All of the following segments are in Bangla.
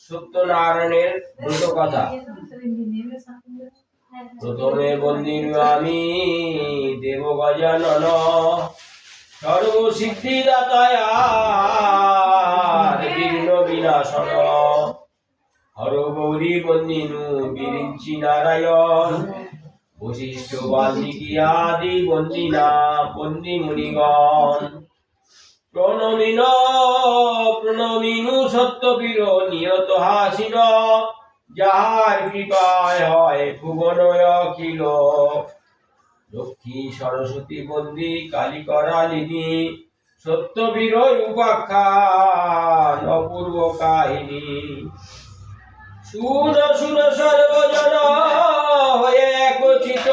সত্যনারায়ণের কথা। প্রথমে আমি দেব গজানন বিনাশন হর গৌরী বন্দিনু বিরিঞ্চি নারায়ণ, বশিষ্ঠ বাল্মীকি আদি বন্দিনা বন্দি মুনিগণ প্রণমিন প্রণমিনু সত্যবীর নিয়ত হাসিন যাহার কৃপায় হয় ভুবনয় অখিল। লক্ষ্মী সরস্বতী বন্দি কালী করালিনী সত্যবীর উপাখ্যান অপূর্ব কাহিনী। শুন শুন সর্বজন হয়ে একচিত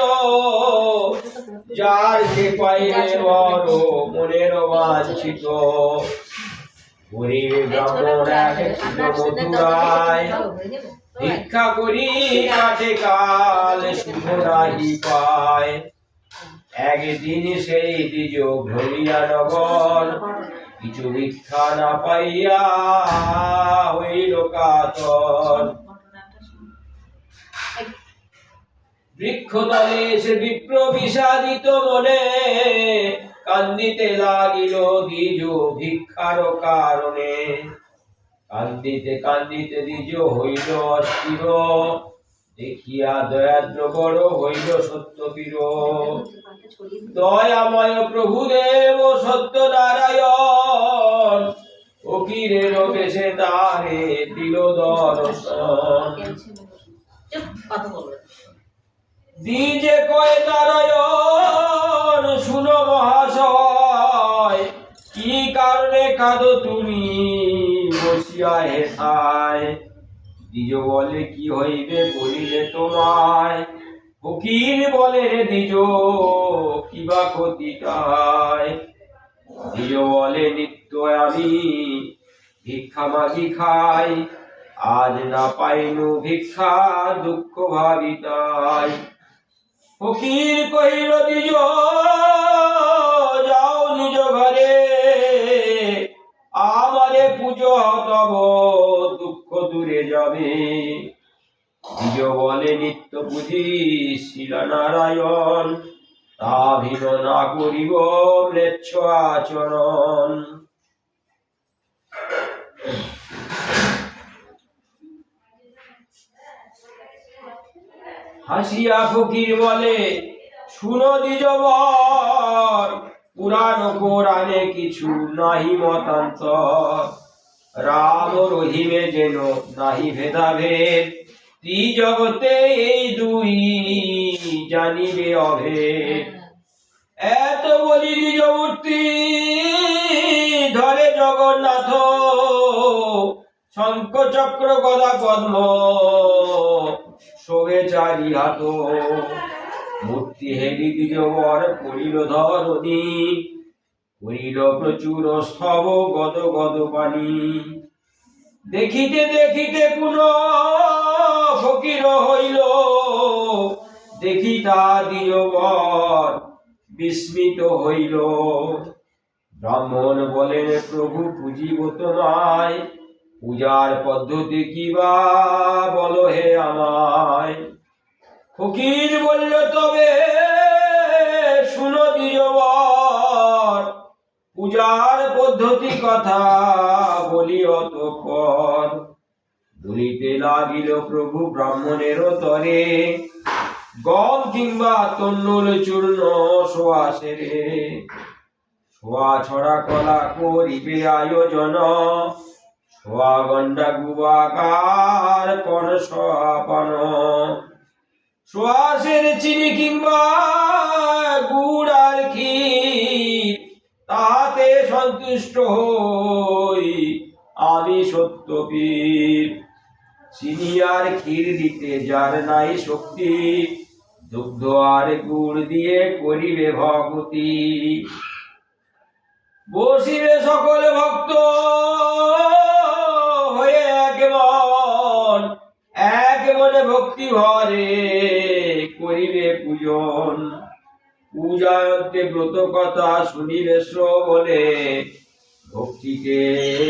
যার যে পাইলে বড় মনের বাঞ্ছিত। ভিক্ষা করি কাটে কাল শুভ নাহি পায়। একদিন সেই দ্বিজ ভরিয়া নগর, কিছু ভিক্ষা না পাইয়া হইল কাতর। বৃক্ষতলে সে বিপ্র বিষাদিত মনে কান্দিতে লাগিল দ্বিজ ভিক্ষার কারণে। কান্দিতে কান্দিতে দ্বিজ হইল অস্থির, দেখিয়া দয়াদ্র বড় হইল সত্য সত্যবীর দয়াময় প্রভুদেব সত্য নারায়ণ ফকিরের বেশে তারে দিল দর্শন দিজে কয় নারায়ণ, শুনো মহাশয়, কি কারণে কাঁদো তুমি? বসিয়া হেসায় দ্বিজ বলে কি হইবে বলিলে তোমায়? ফকির বলে রে দ্বিজ কিবা ক্ষতি দ্বিজ বলে নিত্য আমি ভিক্ষা মাগি খাই, আজ না পাইনু ভিক্ষা, দুঃখ ভাবিতাই ফকির কহিল দ্বিজ যাও নিজ ঘরে। আমারে পুজো তব দুঃখ দূরে যাবে। দ্বিজ বলে, নিত্য পুজি শিলা নারায়ণ, তা ভিন না করিব, ম্লেচ্ছ আচরণ। হাসিয়া ফকির বলে, শুনো দ্বিজবর, পুরাণ কোরআনে কিছু নাহি মতান্তর। রাম রহিমে যেন নাহি ভেদাভেদ, ত্রিজগতে এই দুই জানিবে অভেদ। এত বলি নিজ মূর্তি ধরে জগন্নাথ শঙ্খ চক্র গদা পদ্ম শোভে চারি হাত। মূর্তি হেলি দ্বিজবর করিল ধরণী। করিল প্রচুর স্তব গদ গদ পানি দেখিতে দেখিতে পুন ফকির হইল। দেখি দেখিতা দিয়বর বিস্মিত হইল। ব্রাহ্মণ বলেন, প্রভু পুজিব তোমায় পূজার পদ্ধতি কি বা, বলো হে আমায়। ফকির বলল, তবে শুনো দিয়বর পূজার পদ্ধতি কথা বলি অতঃপর। বলিতে লাগিল প্রভু ব্রাহ্মণের তরে গম কিংবা তন্নুল চূর্ণ সোয়াশেরে সোয়া ছড়া কলা করিবে আয়োজন গুবাকার কর সপন সোয়াশের চিনি কিংবা গুড় আর ক্ষীর, তাতে সন্তুষ্ট হই আমি সত্যবীর চিনি আর ক্ষীর দিতে যার নাই শক্তি, দুগ্ধ আর গুড় দিয়ে করিবে ভগতি বসিবে সকল ভক্ত ভক্তি ভরে করিবে পূজন। পূজায়ন্তে ব্রত কথা শুনিবে শ্রবণে ভক্তিকে